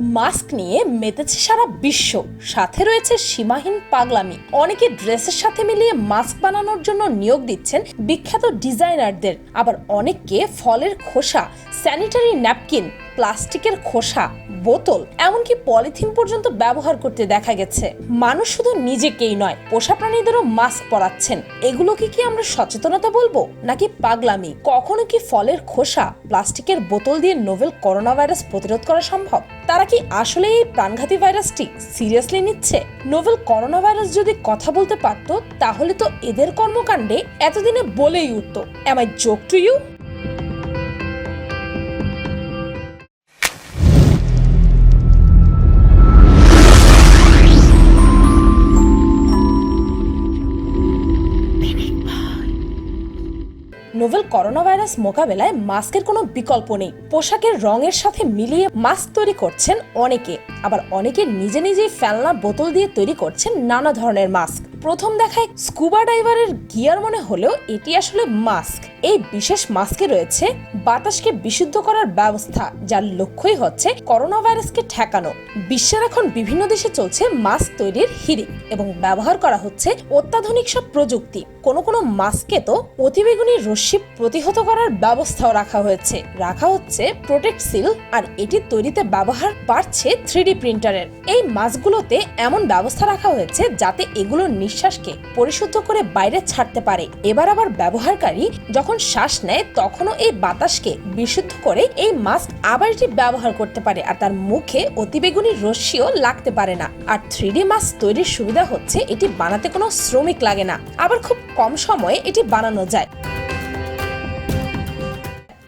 Mask নিয়ে মেতেছে সারা বিশ্ব। সাথে রয়েছে সীমাহীন পাগলামি। অনেকে ড্রেসের সাথে মিলিয়ে মাস্ক বানানোর জন্য নিয়োগ দিচ্ছেন বিখ্যাত ডিজাইনারদের। আবার অনেককে ফলের খোসা, স্যানিটারি ন্যাপকিন, প্লাস্টিকের খোসা, বোতল, এমনকি পলিথিন পর্যন্ত ব্যবহার করতে দেখা গেছে। মানুষ শুধু নিজেকেই নয়, পোষা প্রাণীদেরও মাস্ক পরাচ্ছেন। এগুলোকে কি আমরা সচেতনতা বলব, নাকি পাগলামি? কখনো কি ফলের খোসা, প্লাস্টিকের বোতল দিয়ে নোভেল করোনা ভাইরাস প্রতিরোধ করা সম্ভব? তারা কি আসলে এই প্রাণঘাতী ভাইরাসটি সিরিয়াসলি নিচ্ছে? নোভেল করোনা ভাইরাস যদি কথা বলতে পারত, তাহলে তো এদের কর্মকাণ্ডে এতদিনে বলেই উঠত। Am I joke to you corona virus মোকাবেলায় মাস্কের কোনো বিকল্প নেই। পোশাকের রঙের সাথে মিলিয়ে মাস্ক তৈরি করছেন অনেকে। আবার অনেকে নিজে নিজেই ফেলনা বোতল দিয়ে তৈরি করছেন নানা ধরনের মাস্ক। প্রথম দেখায় স্কুবা ডাইভারের গিয়ার মনে হলেও এটি আসলে মাস্ক এই বিশেষ মাস্কে রয়েছে বাতাসকে বিশুদ্ধ করার ব্যবস্থা, যার লক্ষ্যই হচ্ছে করোনা ভাইরাসকে ঠেকানো। বিশ্বের এখন বিভিন্ন দেশে চলছে মাস্ক তৈরির হিড়িক এবং ব্যবহার করা হচ্ছে অত্যাধুনিক সব প্রযুক্তি। কোনো কোনো মাস্কে তো অতিবেগুনি রশ্মি প্রতিহত করার ব্যবস্থাও রাখা হয়েছে। রাখা হচ্ছে প্রোটেক্ট সিল আর এটি তৈরিতে ব্যবহার বাড়ছে থ্রি প্রিন্টারের এই মাস্কগুলোতে এমন ব্যবস্থা রাখা হয়েছে যাতে এগুলো নিঃশ্বাসকে পরিশুদ্ধ করে বাইরে ছাড়তে পারে। এবার আবার ব্যবহারকারী যখন শ্বাস নেয়, তখনও এই বাতাসকে বিশুদ্ধ করে এই মাস্ক আবার এটি ব্যবহার করতে পারে আর তার মুখে অতিবেগুনি রশ্মিও লাগতে পারে না। আর থ্রি মাস্ক তৈরির সুবিধা হচ্ছে এটি বানাতে কোনো শ্রমিক লাগে না। আবার খুব কম সময়ে এটি বানানো যায়।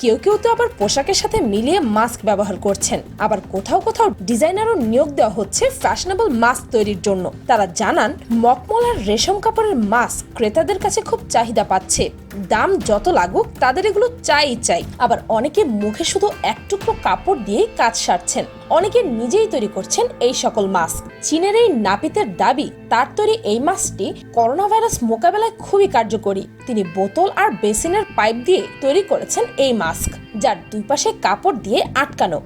কেউ কেউ তো আবার পোশাকের সাথে মিলিয়ে মাস্ক ব্যবহার করছেন। আবার কোথাও কোথাও ডিজাইনারও নিয়োগ দেওয়া হচ্ছে ফ্যাশনেবল মাস্ক তৈরির জন্য। তারা জানান, মকমল আর রেশম কাপড়ের মাস্ক ক্রেতাদের কাছে খুব চাহিদা পাচ্ছে। দাম যত লাগুক, তাদের এগুলো চাই চাই। আবার অনেকে মুখে শুধু এক টুকরো কাপড় দিয়েই কাজ সারছেন। অনেকে নিজেই তৈরি করছেন এই সকল মাস্ক। চীনের এই নাপিতের দাবি, তার তৈরি এই মাস্কটি করোনা ভাইরাস মোকাবেলায় খুবই কার্যকরী। তিনি বোতল আর বেসিনের পাইপ দিয়ে তৈরি করেছেন এই মাস্ক, যার দুই পাশে কাপড় দিয়ে আটকানো।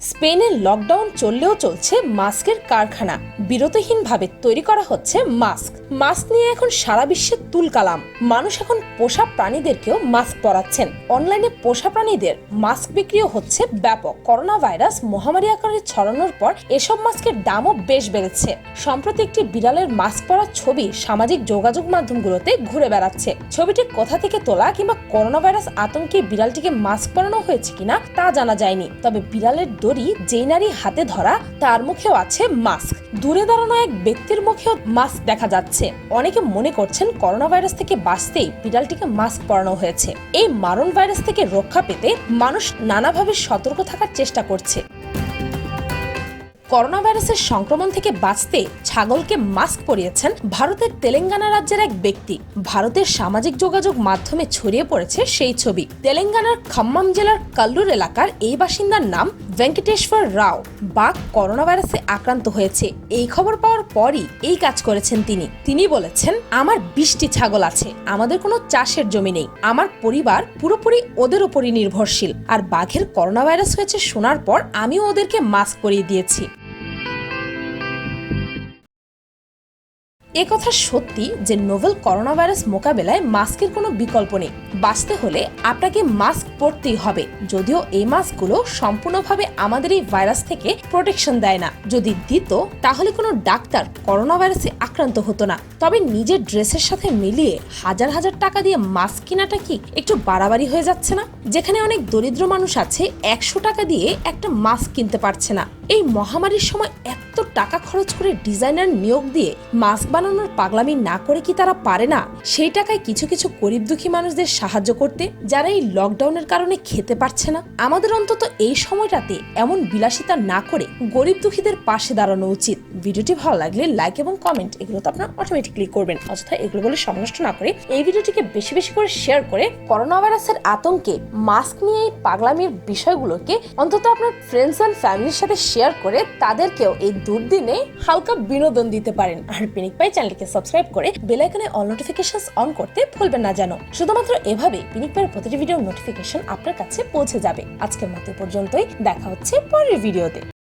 স্পেনে লকডাউন চললেও চলছে মাস্কের কারখানা। বিরতিহীনভাবে তৈরি করা হচ্ছে মাস্ক। মাস্ক নিয়ে এখন সারা বিশ্বে তুলকালাম মানুষ এখন পোষা প্রাণীদেরকেও মাস্ক পরাচ্ছেন। অনলাইনে পোষা প্রাণীদের মাস্ক বিক্রিও হচ্ছে ব্যাপক। করোনা ভাইরাস মহামারী আকারে ছড়ানোর পর এসব মাস্কের দামও বেশ বেড়েছে। সম্প্রতি একটি বিড়ালের মাস্ক পরার ছবি সামাজিক যোগাযোগ মাধ্যমগুলোতে ঘুরে বেড়াচ্ছে। ছবিটি কোথা থেকে তোলা কিংবা করোনা ভাইরাস আতঙ্কে বিড়ালটিকে মাস্ক পরানো হয়েছে কিনা তা জানা যায়নি। তবে বিড়ালের দড়ি যেই নারী হাতে ধরা, তার মুখেও আছে মাস্ক। দূরে দাঁড়ানো এক ব্যক্তির মুখেও মাস্ক দেখা যাচ্ছে। অনেকে মনে করছেন করোনা ভাইরাস থেকে বাঁচতেই বিড়ালটিকে মাস্ক পরানো হয়েছে। এই মারণ ভাইরাস থেকে রক্ষা পেতে মানুষ নানাভাবে সতর্ক থাকার চেষ্টা করছে। করোনা ভাইরাসের সংক্রমণ থেকে বাঁচতে ছাগলকে মাস্ক পরিয়েছেন ভারতের তেলেঙ্গানা রাজ্যের এক ব্যক্তি। ভারতের সামাজিক যোগাযোগ মাধ্যমে ছড়িয়ে পড়েছে সেই ছবি। তেলেঙ্গানার খাম্মাম জেলার কাল্লুর এলাকার এই বাসিন্দার নাম ভেঙ্কটেশ্বর রাও। বাঘ করোনা ভাইরাসে আক্রান্ত হয়েছে। এই খবর পাওয়ার পরই এই কাজ করেছেন তিনি। তিনি বলেছেন, আমার বিশটি ছাগল আছে। আমাদের কোনো চাষের জমি নেই। আমার পরিবার পুরোপুরি ওদের উপরই নির্ভরশীল। আর বাঘের করোনা ভাইরাস হয়েছে শোনার পর আমিও ওদেরকে মাস্ক পরিয়ে দিয়েছি। কথা সত্যি যে নোভেল করোনা ভাইরাস মোকাবেলায় মাস্কের কোনো বিকল্প নেই। বাঁচতে হলে আপনাকে মাস্ক পরতেই হবে। যদিও এই মাস্কগুলো সম্পূর্ণভাবে আমাদের এই ভাইরাস থেকে প্রোটেকশন দেয় না। যদি দিত, তাহলে কোনো ডাক্তার করোনা ভাইরাসে আক্রান্ত হতো না। তবে নিজের ড্রেসের সাথে মিলিয়ে হাজার হাজার টাকা দিয়ে মাস্ক কেনাটা কি একটু বাড়াবাড়ি হয়ে যাচ্ছে না? যেখানে অনেক দরিদ্র মানুষ আছে, একশো টাকা দিয়ে একটা মাস্ক কিনতে পারছে না। এই মহামারীর সময় এত টাকা খরচ করে ডিজাইনার নিয়োগ দিয়ে মাস্ক বানানোর পাগলামি না করে কি তারা পারে না? সেই টাকায় কিছু কিছু গরিব দুঃখী মানুষদের সাহায্য করতে যারা এই লকডাউনের কারণে খেতে পারছে না। আমাদের অন্তত এই সময়টাতে এমন বিলাসিতা না করে গরিব দুঃখীদের পাশে দাঁড়ানো উচিত। ভিডিওটি ভালো লাগলে লাইক এবং কমেন্ট এগুলো তো আপনার অটোমেটিকলি করবেন। অযথা এগুলো বলে সমস্ত না করে এই ভিডিওটিকে বেশি বেশি করে শেয়ার করে করোনা ভাইরাসের আতঙ্কে মাস্ক নিয়ে এই পাগলামির বিষয়গুলোকে অন্তত আপনার ফ্রেন্ডস অ্যান্ড ফ্যামিলির সাথে শেয়ার শেয়ার করে তাদেরকেও এই দুর্দিনে হালকা বিনোদন দিতে পারেন। আর পিনিক পাই চ্যানেলকে সাবস্ক্রাইব করে বেল আইকনে অল নোটিফিকেশনস অন করতে ভুলবেন না জানো শুধুমাত্র এভাবে পিনিক পাইয়ের প্রতিটি ভিডিও নোটিফিকেশন আপনার কাছে পৌঁছে যাবে। আজকের মতো পর্যন্তই। দেখা হচ্ছে পরের ভিডিওতে